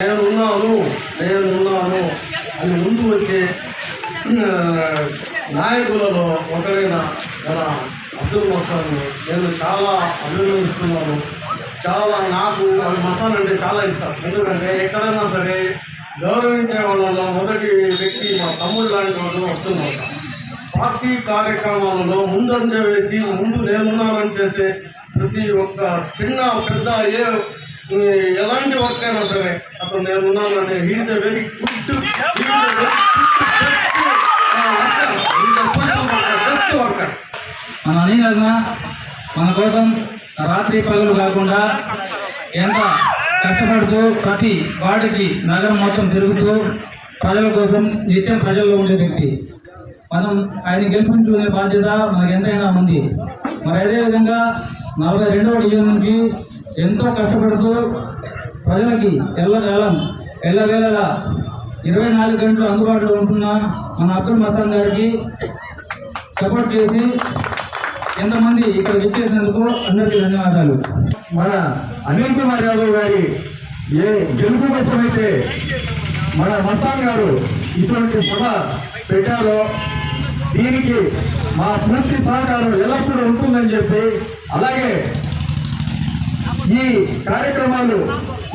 నేనున్నాను నేనున్నాను అని ముందు వచ్చే నాయకులలో ఒకరైన మన అబ్దుల్ మస్తాన్ని నేను చాలా అభినందిస్తున్నాను. చాలా నాకు మస్తాన్ అంటే చాలా ఇష్టం. ఎందుకంటే ఎక్కడైనా సరే గౌరవించే వాళ్ళలో మొదటి వ్యక్తి మా తమ్ముడు లాంటి వాళ్ళు వస్తున్నారు పార్టీ కార్యక్రమాలలో ముందంజ వేసి ముందు నేనున్నానని చేసే ప్రతి ఒక్క చిన్న పెద్ద ఏ ఎలాంటి వర్క్ అయినా సరే అతను నేనున్నానని హీఈస్ ఎ వెరీ గుడ్ మన అనిల్ మన కోసం రాత్రి పగలు కాకుండా ఎంత కష్టపడుతూ ప్రతి వాటికి నగరం మొత్తం తిరుగుతూ ప్రజల కోసం నిత్యం ప్రజల్లో ఉండే వ్యక్తి. మనం ఆయన గెలిపించుకునే బాధ్యత మనకు ఎంతైనా ఉంది. మరి అదేవిధంగా నలభై రెండవ డివిజన్ నుంచి ఎంతో కష్టపడుతూ ప్రజలకి ఎల్లకాలం ఎల్లవేళలా ఇరవై నాలుగు గంటలు అందుబాటులో ఉంటున్న మన అబ్దుల్ మతాన్ గారికి సపోర్ట్ చేసి ఎంతమంది ఇక్కడ విచ్చేసినందుకు అందరికీ ధన్యవాదాలు. మన అనిల్ కుమార్ యాదవ్ గారి ఏ గెలుపు కోసమైతే మన మస్తాన్ గారు ఇటువంటి సభ పెట్టారో దీనికి మా పూర్తి సహకారం ఎల్లప్పుడూ ఉంటుందని చెప్పి అలాగే ఈ కార్యక్రమాలు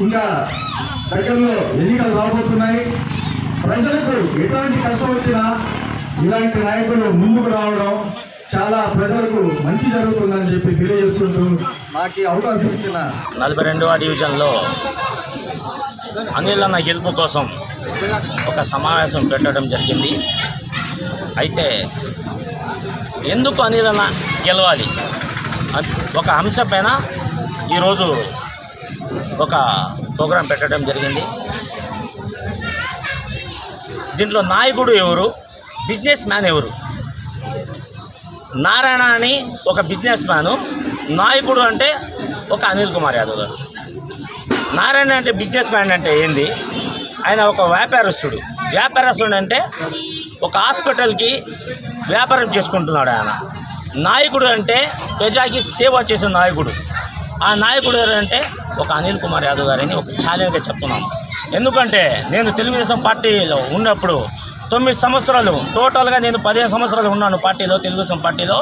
ఇంకా దగ్గరలో ఎన్నికలు రాబోతున్నాయి. ప్రజలకు ఎటువంటి కష్టం వచ్చినా ఇలాంటి నాయకులు ముందుకు రావడం చాలా ప్రజలకు మంచి జరుగుతుందని చెప్పి తెలియజేసుకుంటూ నాకు అవకాశం ఇచ్చిన నలభై రెండవ డివిజన్లో అనిల్ అన్న గెలుపు కోసం ఒక సమావేశం పెట్టడం జరిగింది. అయితే ఎందుకు అనిల్ అన్న గెలవాలి ఒక అంశం పైన ఈరోజు ఒక ప్రోగ్రాం పెట్టడం జరిగింది. దీంట్లో నాయకుడు ఎవరు? బిజినెస్ మ్యాన్ ఎవరు? నారాయణ అని ఒక బిజినెస్ మ్యాను. నాయకుడు అంటే ఒక అనిల్ కుమార్ యాదవ్ గారు. నారాయణ అంటే బిజినెస్ మ్యాన్ అంటే ఏంది? ఆయన ఒక వ్యాపారస్తుడు. వ్యాపారస్తుడు అంటే ఒక హాస్పిటల్కి వ్యాపారం చేసుకుంటున్నాడు ఆయన. నాయకుడు అంటే ప్రజాకి సేవ చేసే నాయకుడు. ఆ నాయకుడు ఎవరంటే ఒక అనిల్ కుమార్ యాదవ్ గారిని ఒక ఛాలెంజ్గా చెప్తున్నాను. ఎందుకంటే నేను తెలుగుదేశం పార్టీలో ఉన్నప్పుడు తొమ్మిది సంవత్సరాలు టోటల్గా నేను పదిహేను సంవత్సరాలు ఉన్నాను పార్టీలో తెలుగుదేశం పార్టీలో.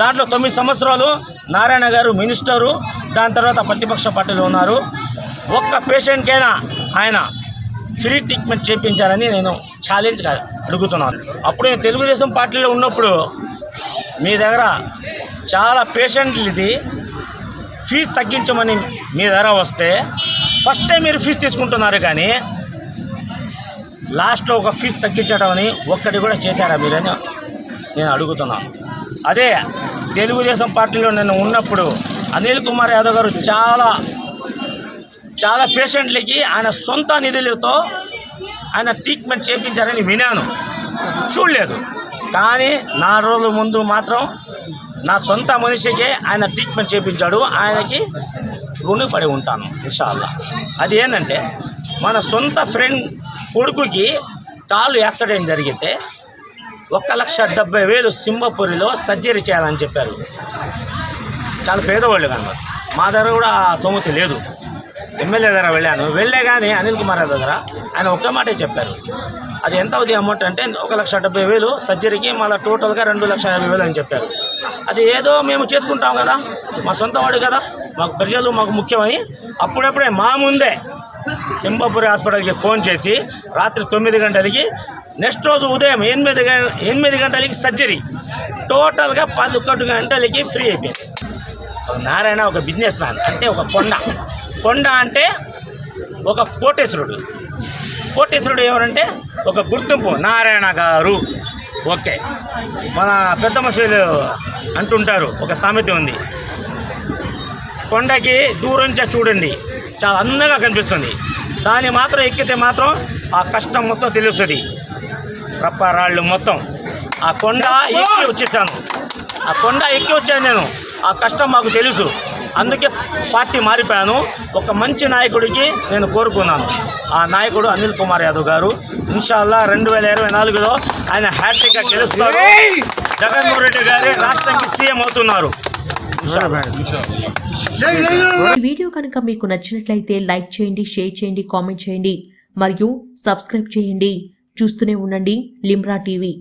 దాంట్లో తొమ్మిది సంవత్సరాలు నారాయణ గారు మినిస్టరు దాని తర్వాత ప్రతిపక్ష పార్టీలో ఉన్నారు. ఒక్క పేషెంట్కైనా ఆయన ఫ్రీ ట్రీట్మెంట్ చేయించారని నేను ఛాలెంజ్గా అడుగుతున్నాను. అప్పుడు నేను తెలుగుదేశం పార్టీలో ఉన్నప్పుడు మీ దగ్గర చాలా పేషెంట్లు ఇది. ఫీజు తగ్గించమని మీ ధర వస్తే ఫస్ట్ టైం మీరు ఫీజు తీసుకుంటున్నారు కానీ లాస్ట్లో ఒక ఫీజు తగ్గించడం అని ఒక్కటి కూడా చేశారా మీరని నేను అడుగుతున్నాను అదే తెలుగుదేశం పార్టీలో నేను ఉన్నప్పుడు అనిల్ కుమార్ యాదవ్ గారు చాలా చాలా పేషెంట్లకి ఆయన సొంత నిధులతో ఆయన ట్రీట్మెంట్ చేయించారని వినాను చూడలేదు. కానీ నాలుగు రోజుల ముందు మాత్రం నా సొంత మనిషికి ఆయన ట్రీట్మెంట్ చేయించాడు ఆయనకి రుణపడి ఉంటాను ఇన్షాల్లా అది ఏంటంటే మన సొంత ఫ్రెండ్ కొడుకుకి కాలు యాక్సిడెంట్ జరిగితే ఒక్క లక్ష డెబ్బై వేలు సింహపురిలో సర్జరీ చేయాలని చెప్పారు. చాలా పేదవాళ్ళు కానీ మా దగ్గర కూడా ఆ సొమ్ముతి లేదు. ఎమ్మెల్యే దగ్గర వెళ్ళాను. వెళ్ళే కానీ అనిల్ కుమార్ దగ్గర ఆయన ఒక్క మాటే చెప్పారు. అది ఎంత అవుతుంది అమౌంట్ అంటే ఒక లక్ష డెబ్బై వేలు సర్జరీకి మళ్ళీ టోటల్గా రెండు లక్ష యాభై వేలు అని చెప్పారు. అది ఏదో మేము చేసుకుంటాం కదా. మా సొంత వాడు కదా. మాకు ప్రజలు మాకు ముఖ్యమని అప్పుడప్పుడే మా ముందే సింబాపురి హాస్పిటల్కి ఫోన్ చేసి రాత్రి తొమ్మిది గంటలకి నెక్స్ట్ రోజు ఉదయం ఎనిమిది గంట ఎనిమిది గంటలకి సర్జరీ. టోటల్గా పదకొండు గంటలకి ఫ్రీ అయిపోయింది. ఒక నారాయణ ఒక బిజినెస్ మ్యాన్ అంటే ఒక కొండ. కొండ అంటే ఒక కోటేశ్వరుడు. కోటేశ్వరుడు ఎవరంటే ఒక గుర్తింపు నారాయణ గారు. ఓకే. మన పెద్ద మనుషులు అంటుంటారు ఒక సామెత ఉంది. కొండకి దూరం నుంచి చూడండి చాలా అందంగా కనిపిస్తుంది. దాన్ని మాత్రం ఎక్కితే మాత్రం ఆ కష్టం మొత్తం తెలుస్తుంది. రప్ప రాళ్ళు మొత్తం. ఆ కొండ ఎక్కి వచ్చేసాను. ఆ కొండ ఎక్కి వచ్చాను నేను. ఆ కష్టం మాకు తెలుసు. అందుకే పార్టీ మారిపోయాను. ఒక మంచి నాయకుడికి నేను కోరుకున్నాను. నాయకుడు అనిల్ కుమార్ యాదవ్ గారు. ఇన్షాల్లా రెండు వేల ఇరవై నాలుగులో ఆయన హ్యాట్రిక్గా గెలుస్తారు జగన్మోహన్ రెడ్డి గారి రాష్ట్రానికి సీఎం అవుతున్నారు. ఈ వీడియో కనుక మీకు నచ్చినట్లయితే లైక్ చేయండి షేర్ చేయండి కామెంట్ చేయండి మరియు సబ్స్క్రైబ్ చేయండి. చూస్తూనే ఉండండి లిమ్రా టీవీ.